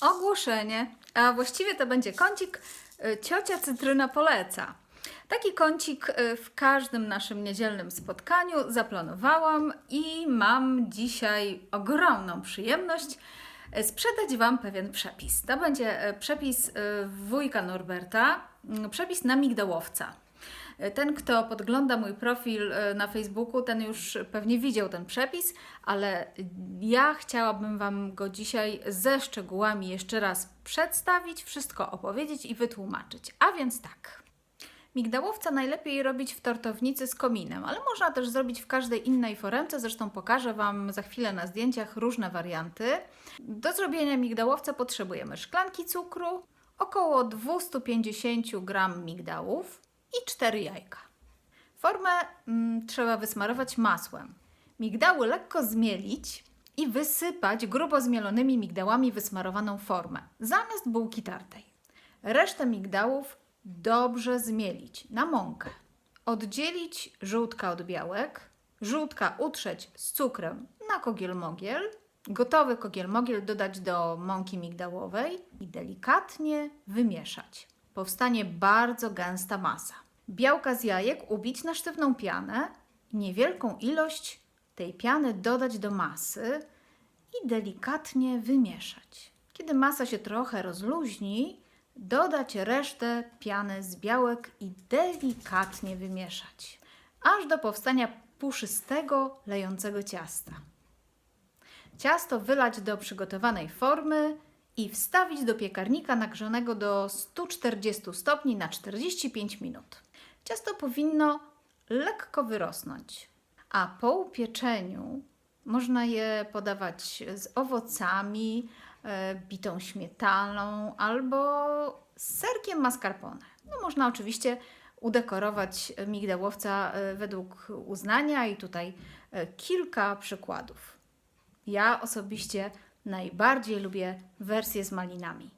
ogłoszenie, a właściwie to będzie kącik y, Ciocia Cytryna poleca. Taki kącik y, w każdym naszym niedzielnym spotkaniu zaplanowałam i mam dzisiaj ogromną przyjemność y, sprzedać Wam pewien przepis. To będzie przepis wujka Norberta, przepis na migdałowca. Ten, kto podgląda mój profil e, na Facebooku, ten już pewnie widział ten przepis, ale ja chciałabym Wam go dzisiaj ze szczegółami jeszcze raz przedstawić, wszystko opowiedzieć i wytłumaczyć. A więc tak. Migdałowca najlepiej robić w tortownicy z kominem, ale można też zrobić w każdej innej foremce. Zresztą pokażę Wam za chwilę na zdjęciach różne warianty. Do zrobienia migdałowca potrzebujemy szklanki cukru, około 250 g migdałów i 4 jajka. Formę mm, trzeba wysmarować masłem. Migdały lekko zmielić i wysypać grubo zmielonymi migdałami wysmarowaną formę zamiast bułki tartej. Resztę migdałów dobrze zmielić na mąkę. Oddzielić żółtka od białek, żółtka utrzeć z cukrem na kogiel-mogiel, gotowy kogiel-mogiel dodać do mąki migdałowej i delikatnie wymieszać. Powstanie bardzo gęsta masa. Białka z jajek ubić na sztywną pianę, niewielką ilość tej piany dodać do masy i delikatnie wymieszać. Kiedy masa się trochę rozluźni, dodać resztę piany z białek i delikatnie wymieszać, aż do powstania puszystego, lejącego ciasta. Ciasto wylać do przygotowanej formy i wstawić do piekarnika nagrzanego do 140 stopni na 45 minut. Ciasto powinno lekko wyrosnąć, a po upieczeniu można je podawać z owocami, e, bitą śmietaną albo z serkiem mascarpone. No, można oczywiście udekorować migdałowca e, według uznania i tutaj e, kilka przykładów. Ja osobiście najbardziej lubię wersję z malinami.